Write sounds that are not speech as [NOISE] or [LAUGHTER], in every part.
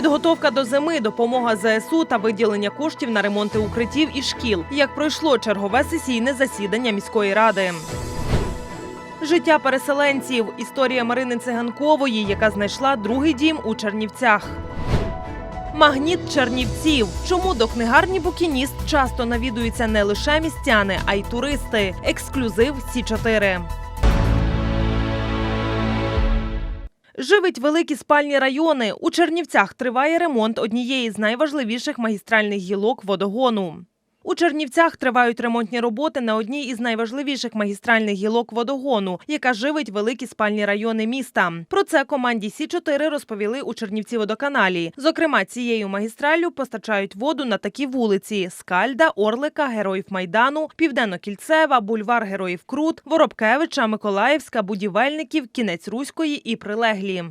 Підготовка до зими, допомога ЗСУ та виділення коштів на ремонти укриттів і шкіл. Як пройшло чергове сесійне засідання міської ради. Життя переселенців. Історія Марини Циганкової, яка знайшла другий дім у Чернівцях. Магніт Чернівців. Чому до книгарні Букініст часто навідуються не лише містяни, а й туристи. Ексклюзив Сі 4 Живить великі спальні райони. У Чернівцях триває ремонт однієї з найважливіших магістральних гілок водогону. У Чернівцях тривають ремонтні роботи на одній із найважливіших магістральних гілок водогону, яка живить великі спальні райони міста. Про це команді Сі 4 розповіли у Чернівці водоканалі. Зокрема, цією магістраллю постачають воду на такі вулиці: Скальда, Орлика, Героїв Майдану, Південно-Кільцева, Бульвар Героїв Крут, Воробкевича, Миколаївська, Будівельників, Кінець Руської і прилеглі.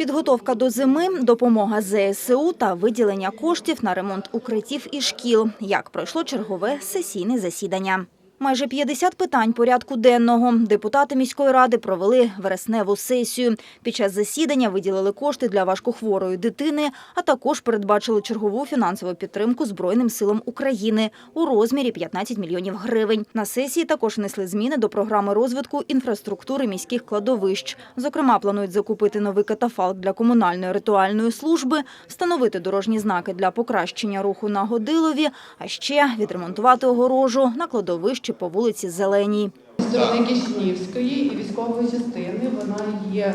Підготовка до зими, допомога ЗСУ та виділення коштів на ремонт укриттів і шкіл. Як пройшло чергове сесійне засідання. Майже 50 питань порядку денного. Депутати міської ради провели вересневу сесію. Під час засідання виділили кошти для важкохворої дитини, а також передбачили чергову фінансову підтримку Збройним силам України у розмірі 15 мільйонів гривень. На сесії також внесли зміни до програми розвитку інфраструктури міських кладовищ. Зокрема, планують закупити новий катафалк для комунальної ритуальної служби, встановити дорожні знаки для покращення руху на Годилові, а ще відремонтувати огорожу на кладовищі по вулиці Зеленій. Сторони Кишнівської і військової частини вона є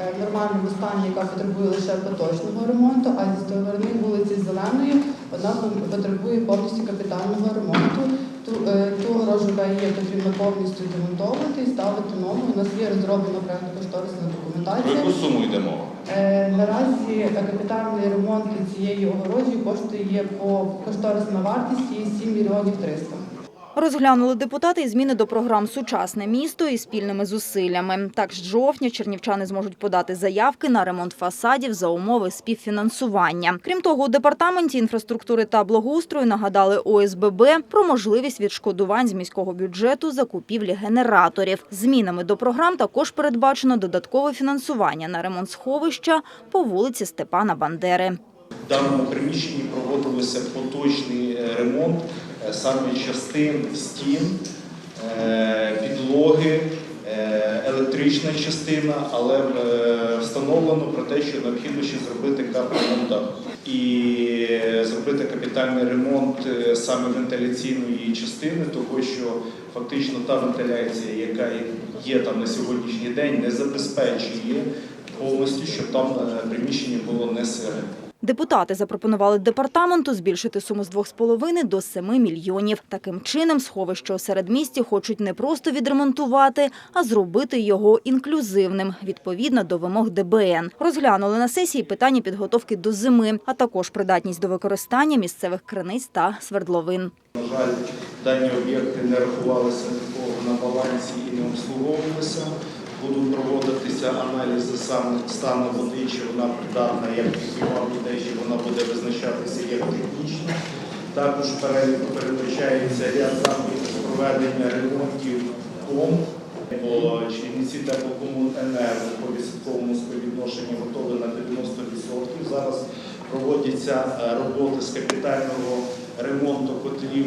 е, в нормальному стані, яка потребує лише поточного ремонту, а зі сторони вулиці Зеленої вона потребує повністю капітального ремонту. Ту, е, ту огорожу, яка є, потрібно повністю демонтовувати і ставити нову. У нас є розроблена проєктно-кошторисна Про документація. яку суму йде мова? Е, Наразі капітальний ремонт цієї огорожі коштує по кошторисна вартість 7 мільйонів 300. Розглянули депутати і зміни до програм Сучасне місто і спільними зусиллями. Так, з жовтня чернівчани зможуть подати заявки на ремонт фасадів за умови співфінансування. Крім того, у департаменті інфраструктури та благоустрою нагадали ОСББ про можливість відшкодувань з міського бюджету закупівлі генераторів. Змінами до програм також передбачено додаткове фінансування на ремонт сховища по вулиці Степана Бандери. В даному приміщенні проводилося поточний е, ремонт саме частин стін, е, підлоги, е, електрична частина, але е, встановлено про те, що необхідно ще зробити капремонт даху. і зробити капітальний ремонт е, саме вентиляційної частини, того що фактично та вентиляція, яка є там на сьогоднішній день, не забезпечує повністю, щоб там е, приміщення було не сире. Депутати запропонували департаменту збільшити суму з 2,5 до 7 мільйонів. Таким чином, сховище у середмісті хочуть не просто відремонтувати, а зробити його інклюзивним, відповідно до вимог ДБН. Розглянули на сесії питання підготовки до зими, а також придатність до використання місцевих криниць та свердловин. На жаль, дані об'єкти не рахувалися на балансі і не обслуговувалися. Будуть проводитися аналізи саме стану води, чи вона придатна як підігрівам людей, чи вона буде визначатися як технічна. Також передбачається ряд заходів з проведення ремонтів помп. Бо Чернівці теплокомуненерго по відсотковому співвідношенню готові на 90%. Зараз проводяться е, роботи з капітального ремонту котлів,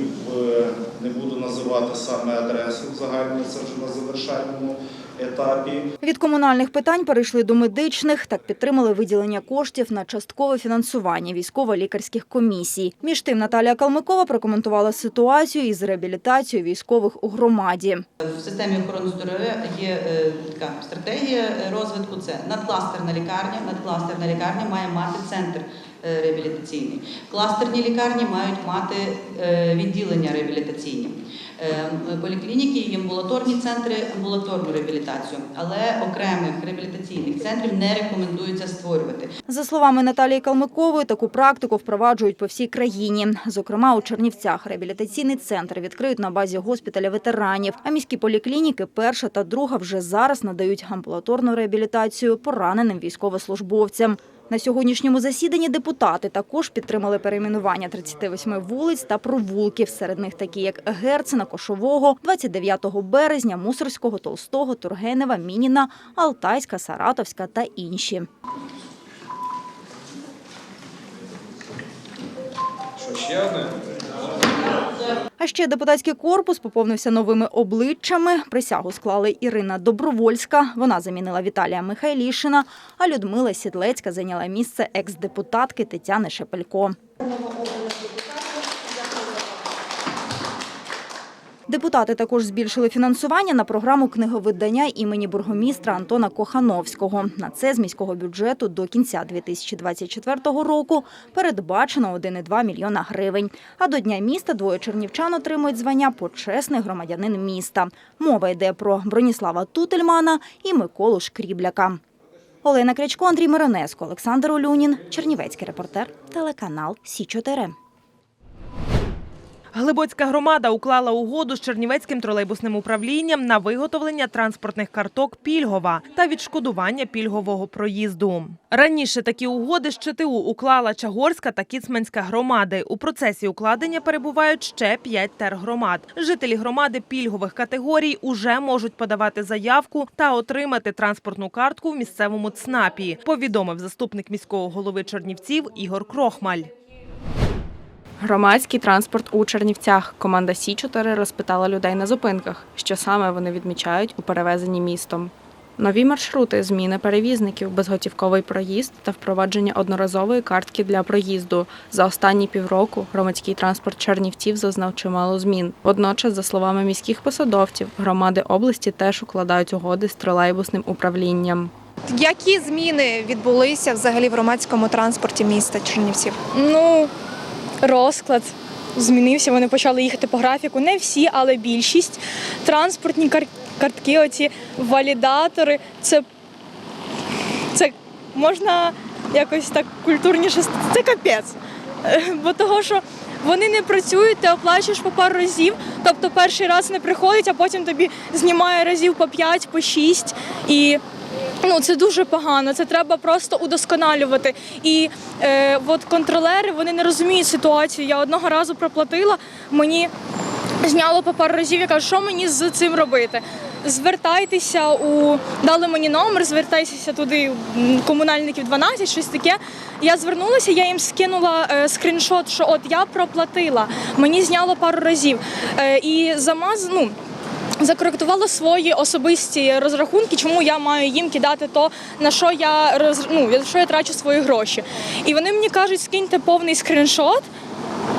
не буду називати саме адресу загальну, це вже на завершальному етапі. Від комунальних питань перейшли до медичних. Так підтримали виділення коштів на часткове фінансування військово-лікарських комісій. Між тим Наталія Калмикова прокоментувала ситуацію із реабілітацією військових у громаді. В системі охорони здоров'я є е, така стратегія розвитку. Це надкластерна лікарня. Надкластерна лікарня має мати центр е, реабілітаційний. Кластерні лікарні мають мати е, відділення реабілітаційні. Е, Поліклініки і амбулаторні центри амбулаторну реабілітацію, але окремих реабілітаційних центрів не рекомендується створювати. За словами Наталії Калмикової, таку практику впроваджують по всій країні. Зокрема, у Чернівцях реабілітаційний центр відкриють на базі госпіталя ветеранів. А міські поліклініки перша та друга вже зараз надають амбулаторну реабілітацію пораненим військовослужбовцям. На сьогоднішньому засіданні депутати також підтримали перейменування 38 вулиць та провулків. Серед них такі, як Герцена, Кошового, 29 березня, Мусорського, Толстого, Тургенева, Мініна, Алтайська, Саратовська та інші. Що ще одне? А ще депутатський корпус поповнився новими обличчями. Присягу склали Ірина Добровольська. Вона замінила Віталія Михайлішина, а Людмила Сідлецька зайняла місце екс-депутатки Тетяни Шепелько. Депутати також збільшили фінансування на програму книговидання імені бургомістра Антона Кохановського. На це з міського бюджету до кінця 2024 року передбачено 1,2 мільйона гривень. А до Дня міста двоє чернівчан отримують звання почесний громадянин міста. Мова йде про Броніслава Тутельмана і Миколу Шкрібляка. Олена Крячко, Андрій Миронеско, Олександр Олюнін, Чернівецький репортер, телеканал Сі 4 Глибоцька громада уклала угоду з Чернівецьким тролейбусним управлінням на виготовлення транспортних карток пільгова та відшкодування пільгового проїзду. Раніше такі угоди з ЧТУ уклала Чагорська та Кіцманська громади. У процесі укладення перебувають ще п'ять тергромад. Жителі громади пільгових категорій уже можуть подавати заявку та отримати транспортну картку в місцевому ЦНАПі. Повідомив заступник міського голови Чернівців Ігор Крохмаль. Громадський транспорт у Чернівцях. Команда Сі 4 розпитала людей на зупинках, що саме вони відмічають у перевезенні містом. Нові маршрути, зміни перевізників, безготівковий проїзд та впровадження одноразової картки для проїзду. За останні півроку громадський транспорт Чернівців зазнав чимало змін. Водночас, за словами міських посадовців, громади області теж укладають угоди з тролейбусним управлінням. Які зміни відбулися взагалі в громадському транспорті міста Чернівців? Ну, розклад змінився. Вони почали їхати по графіку. Не всі, але більшість. Транспортні кар- картки, оці валідатори. Це, це можна якось так культурніше. Це капець. [LAUGHS] Бо того, що вони не працюють, ти оплачуєш по пару разів. Тобто перший раз не приходить, а потім тобі знімає разів по 5, по 6. І Ну, це дуже погано. Це треба просто удосконалювати. І е, от контролери вони не розуміють ситуацію. Я одного разу проплатила, мені зняло по пару разів. Я кажу, що мені з цим робити? Звертайтеся у дали мені номер, звертайтеся туди, комунальників 12, щось таке. Я звернулася, я їм скинула е, скріншот, що от я проплатила, мені зняло пару разів. Е, і замаз, ну, закоректувала свої особисті розрахунки, чому я маю їм кидати то, на що я роз... ну, на що я трачу свої гроші. І вони мені кажуть, скиньте повний скріншот.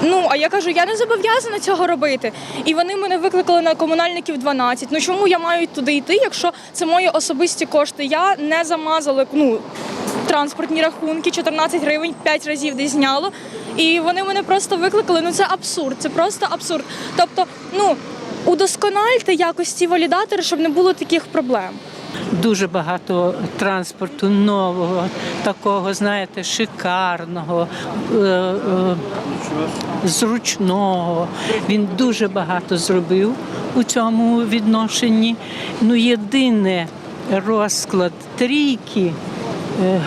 Ну, а я кажу, я не зобов'язана цього робити. І вони мене викликали на комунальників 12. Ну чому я маю туди йти, якщо це мої особисті кошти? Я не замазала ну, транспортні рахунки, 14 гривень, 5 разів десь зняло. І вони мене просто викликали. Ну це абсурд, це просто абсурд. Тобто, ну удоскональте якось ці валідатори, щоб не було таких проблем. дуже багато транспорту нового, такого, знаєте, шикарного, е, е, зручного. Він дуже багато зробив у цьому відношенні. Ну, єдине розклад трійки. е,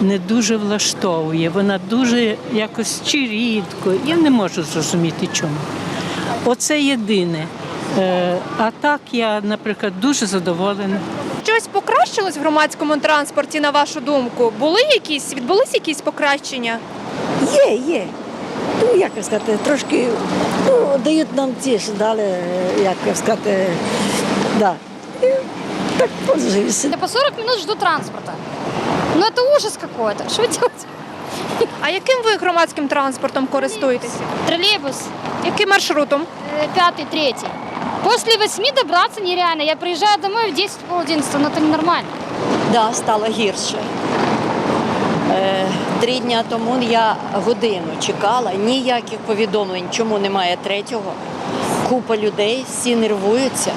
Не дуже влаштовує, вона дуже якось чи рідко. Я не можу зрозуміти чому. Оце єдине. Е, А так я, наприклад, дуже задоволена. Щось покращилось в громадському транспорті, на вашу думку? Були якісь, відбулись якісь покращення? Є, є. Ну, як сказати, трошки ну, дають нам ті, що дали, як сказати, да. І так пользуюся. Я по 40 минут жду транспорта. Ну это ужас какой-то. Что вы делаете? А яким ви громадським транспортом користуєтеся? Троллейбус, Яким маршрутом? э, пятый, третий. После восьми добраться нереально. Я приезжаю домой в 10 пол 11, но это ненормально. Да, стало гірше. Е, три дні тому я годину чекала, ніяких повідомлень, чому немає третього. Купа людей, всі нервуються.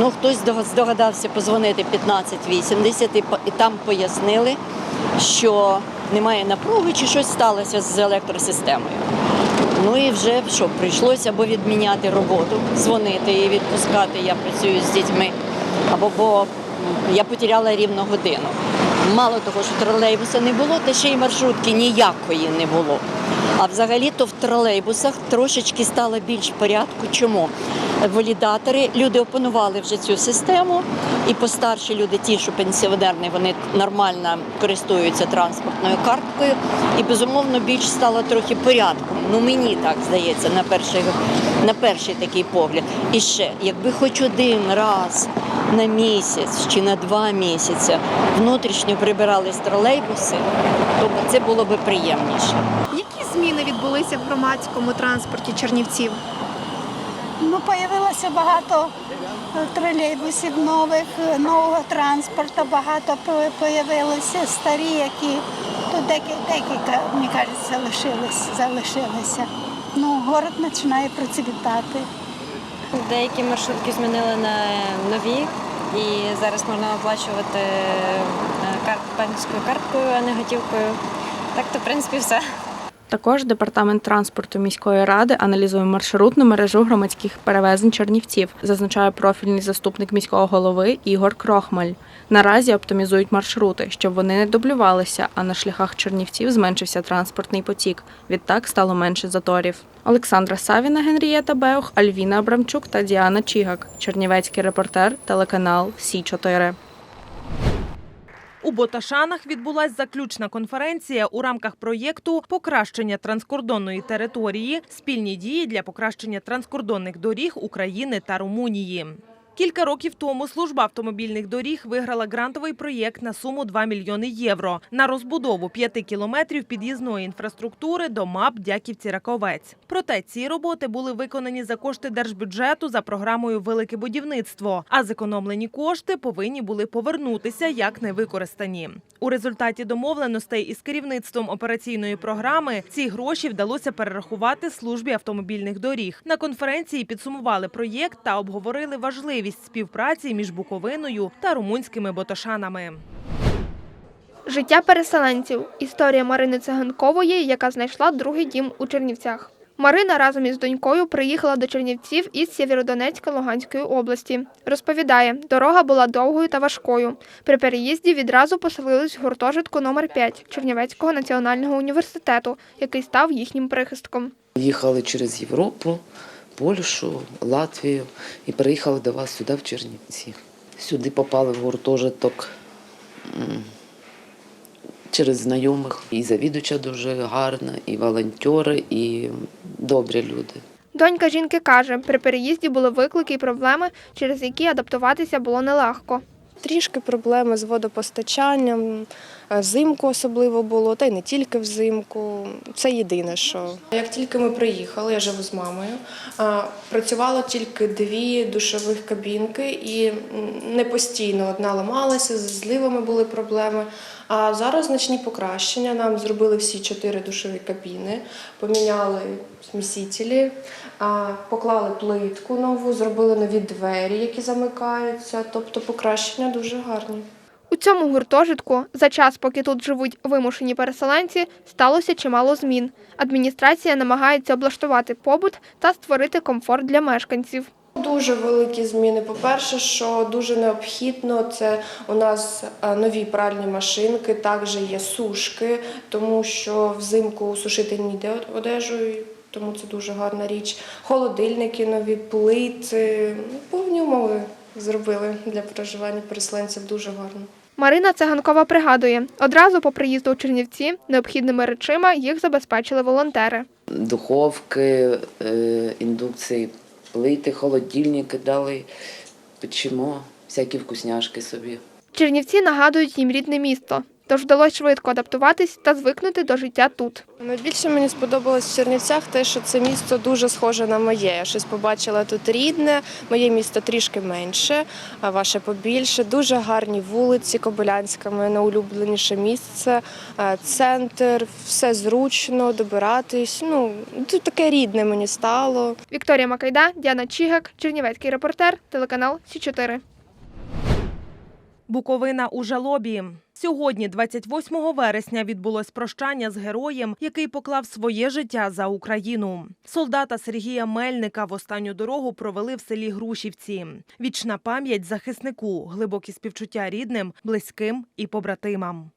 Ну, хтось здога- здогадався позвонити 1580 і по- і там пояснили, що немає напруги чи щось сталося з електросистемою. Ну і вже що, прийшлося або відміняти роботу, дзвонити і відпускати. Я працюю з дітьми, або бо я потеряла рівно годину. Мало того, що тролейбуса не було, та ще й маршрутки ніякої не було. А взагалі-то в тролейбусах трошечки стало більш порядку. Чому? Валідатори, люди опанували вже цю систему, і постарші люди, ті, що пенсіонерні, вони нормально користуються транспортною карткою. І безумовно більш стало трохи порядку. Ну мені так здається, на перший, на перший такий погляд. І ще, якби хоч один раз на місяць чи на два місяці внутрішньо прибирались тролейбуси, то це було би приємніше. Які зміни відбулися в громадському транспорті Чернівців? Ну, появилося багато е, тролейбусів нових, е, нового транспорту, багато по- появилося старі, які тут декілька, декілька мені кажеться, залишились, залишилися. Ну, город починає процвітати. Деякі маршрутки змінили на нові, і зараз можна оплачувати е, карт, банківською карткою, а не готівкою. Так то, в принципі, все. Також департамент транспорту міської ради аналізує маршрутну мережу громадських перевезень Чернівців, зазначає профільний заступник міського голови Ігор Крохмаль. Наразі оптимізують маршрути, щоб вони не дублювалися, а на шляхах Чернівців зменшився транспортний потік. Відтак стало менше заторів. Олександра Савіна, Генрієта Беух, Альвіна Абрамчук та Діана Чігак. Чернівецький репортер, телеканал Сі 4 У Боташанах відбулася заключна конференція у рамках проєкту Покращення транскордонної території, спільні дії для покращення транскордонних доріг України та Румунії. Кілька років тому служба автомобільних доріг виграла грантовий проєкт на суму 2 мільйони євро на розбудову 5 кілометрів під'їзної інфраструктури до МАП Дяківці-Раковець. Проте ці роботи були виконані за кошти держбюджету за програмою Велике будівництво, а зекономлені кошти повинні були повернутися як невикористані. У результаті домовленостей із керівництвом операційної програми ці гроші вдалося перерахувати службі автомобільних доріг. На конференції підсумували проєкт та обговорили важливість співпраці між Буковиною та румунськими боташанами. Життя переселенців. Історія Марини Циганкової, яка знайшла другий дім у Чернівцях. Марина разом із донькою приїхала до Чернівців із Сєвєродонецька Луганської області. Розповідає, дорога була довгою та важкою. При переїзді відразу поселились в гуртожитку номер 5 Чернівецького національного університету, який став їхнім прихистком. Їхали через Європу, Польщу, Латвію і приїхали до вас сюди, в Чернівці. Сюди попали в гуртожиток через знайомих. І завідувача дуже гарна, і волонтери, і добрі люди. Донька жінки каже, при переїзді були виклики і проблеми, через які адаптуватися було нелегко. Трішки проблеми з водопостачанням, взимку особливо було, та й не тільки взимку. Це єдине, що. Як тільки ми приїхали, я живу з мамою, працювало тільки дві душових кабінки, і не постійно одна ламалася, з зливами були проблеми. А зараз значні покращення. Нам зробили всі чотири душові кабіни, поміняли смісителі, поклали плитку нову, зробили нові двері, які замикаються. Тобто покращення дуже гарні. У цьому гуртожитку за час, поки тут живуть вимушені переселенці, сталося чимало змін. Адміністрація намагається облаштувати побут та створити комфорт для мешканців. Дуже великі зміни. По-перше, що дуже необхідно, це у нас е, нові пральні машинки, також є сушки, тому що взимку сушити ніде одежу, тому це дуже гарна річ. Холодильники нові, плити, ну, повні умови зробили для проживання переселенців дуже гарно. Марина Циганкова пригадує, одразу по приїзду у Чернівці необхідними речима їх забезпечили волонтери. Духовки, е, індукції, плити, холодильники дали, печимо, всякі вкусняшки собі. Чернівці нагадують їм рідне місто, тож вдалося швидко адаптуватись та звикнути до життя тут. Найбільше мені сподобалось в Чернівцях те, що це місто дуже схоже на моє. Я щось побачила тут рідне, моє місто трішки менше, а ваше побільше. Дуже гарні вулиці, Кобилянська, моє найулюбленіше місце, е, центр, все зручно, добиратись. Ну, тут таке рідне мені стало. Вікторія Макайда, Діана Чігак, Чернівецький репортер, телеканал Сі 4 Буковина у жалобі. Сьогодні, 28 вересня, відбулось прощання з героєм, який поклав своє життя за Україну. Солдата Сергія Мельника в останню дорогу провели в селі Грушівці. Вічна пам'ять захиснику, глибокі співчуття рідним, близьким і побратимам.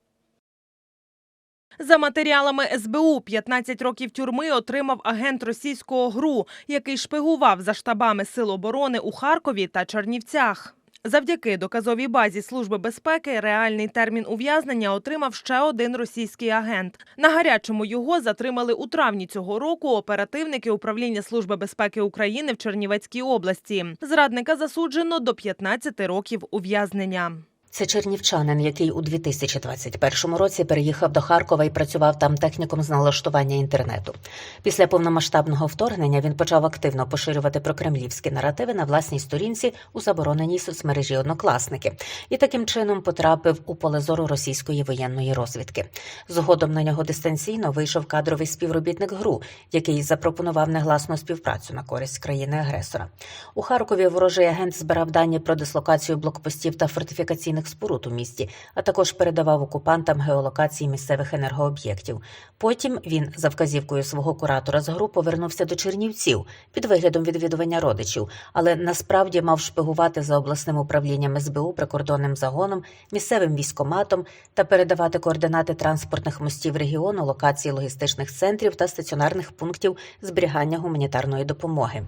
За матеріалами СБУ 15 років тюрми отримав агент російського ГРУ, який шпигував за штабами Сил оборони у Харкові та Чернівцях. Завдяки доказовій базі Служби безпеки реальний термін ув'язнення отримав ще один російський агент. На гарячому його затримали у травні цього року оперативники управління Служби безпеки України в Чернівецькій області. Зрадника засуджено до 15 років ув'язнення. Це чернівчанин, який у 2021 році переїхав до Харкова і працював там техніком з налаштування інтернету. Після повномасштабного вторгнення він почав активно поширювати прокремлівські наративи на власній сторінці у забороненій соцмережі Однокласники і таким чином потрапив у поле зору російської воєнної розвідки. Згодом на нього дистанційно вийшов кадровий співробітник ГРУ, який запропонував негласну співпрацю на користь країни-агресора. У Харкові ворожий агент збирав дані про дислокацію блокпостів та фортифікаційних споруд у місті, а також передавав окупантам геолокації місцевих енергооб'єктів. Потім він, за вказівкою свого куратора з ГРУ, повернувся до Чернівців під виглядом відвідування родичів, але насправді мав шпигувати за обласним управлінням СБУ, прикордонним загоном, місцевим військоматом та передавати координати транспортних мостів регіону, локації логістичних центрів та стаціонарних пунктів зберігання гуманітарної допомоги.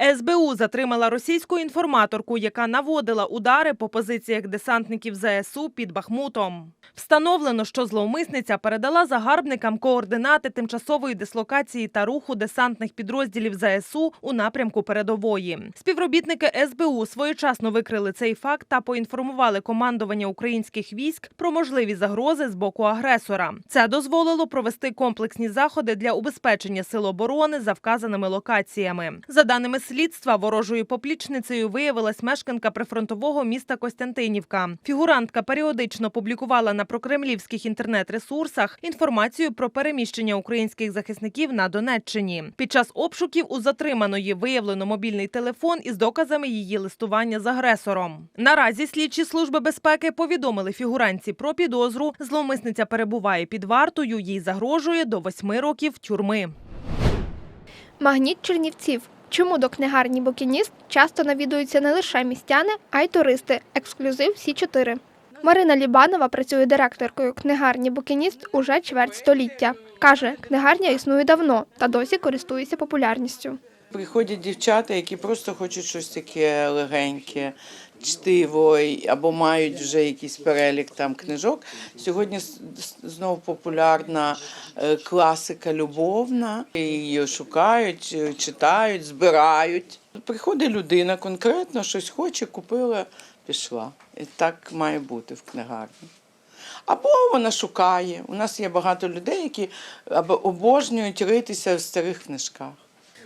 СБУ затримала російську інформаторку, яка наводила удари по позиціях десантників ЗСУ під Бахмутом. Встановлено, що зловмисниця передала загарбникам координати тимчасової дислокації та руху десантних підрозділів ЗСУ у напрямку передової. Співробітники СБУ своєчасно викрили цей факт та поінформували командування українських військ про можливі загрози з боку агресора. Це дозволило провести комплексні заходи для убезпечення сил оборони за вказаними локаціями. За даними слідства, ворожою поплічницею виявилась мешканка прифронтового міста Костянтинівка. Фігурантка періодично публікувала на прокремлівських інтернет-ресурсах інформацію про переміщення українських захисників на Донеччині. Під час обшуків у затриманої виявлено мобільний телефон із доказами її листування з агресором. Наразі слідчі служби безпеки повідомили фігурантці про підозру. Зловмисниця перебуває під вартою. Їй загрожує до восьми років тюрми. Магніт Чернівців. Чому до книгарні Букініст часто навідуються не лише містяни, а й туристи. Ексклюзив всі чотири. Марина Лібанова працює директоркою книгарні Букініст уже чверть століття. Каже, книгарня існує давно та досі користується популярністю. Приходять дівчата, які просто хочуть щось таке легеньке, чтиво, або мають вже якийсь перелік там книжок. Сьогодні знову популярна е, класика любовна. Її шукають, е, читають, збирають. Приходить людина конкретно, щось хоче, купила, пішла. І так має бути в книгарні. Або вона шукає. У нас є багато людей, які обожнюють ритися в старих книжках.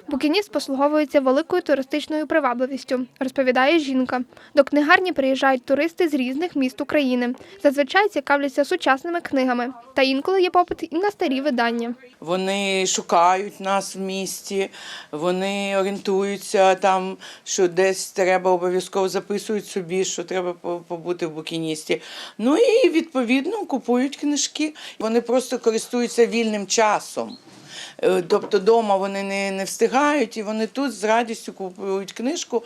Букініст послуговується великою туристичною привабливістю, розповідає жінка. До книгарні приїжджають туристи з різних міст України. Зазвичай цікавляться сучасними книгами, та інколи є попит і на старі видання. Вони шукають нас в місті, вони орієнтуються там, що десь треба обов'язково записують собі, що треба по- побути в букіністі. Ну і відповідно купують книжки. Вони просто користуються вільним часом. Е, Тобто вдома вони не, не встигають, і вони тут з радістю купують книжку,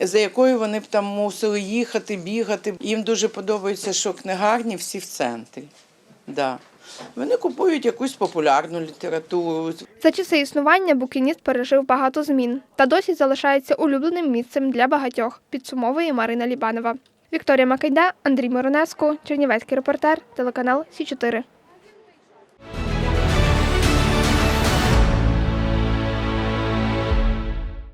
за якою вони б там мусили їхати, бігати. Їм дуже подобається, що книгарні всі в центрі. Да. Вони купують якусь популярну літературу, За часи існування букініст пережив багато змін та досі залишається улюбленим місцем для багатьох, підсумовує Марина Лібанова. Вікторія Макайда, Андрій Моронеско, Чернівецький репортер, телеканал Сі 4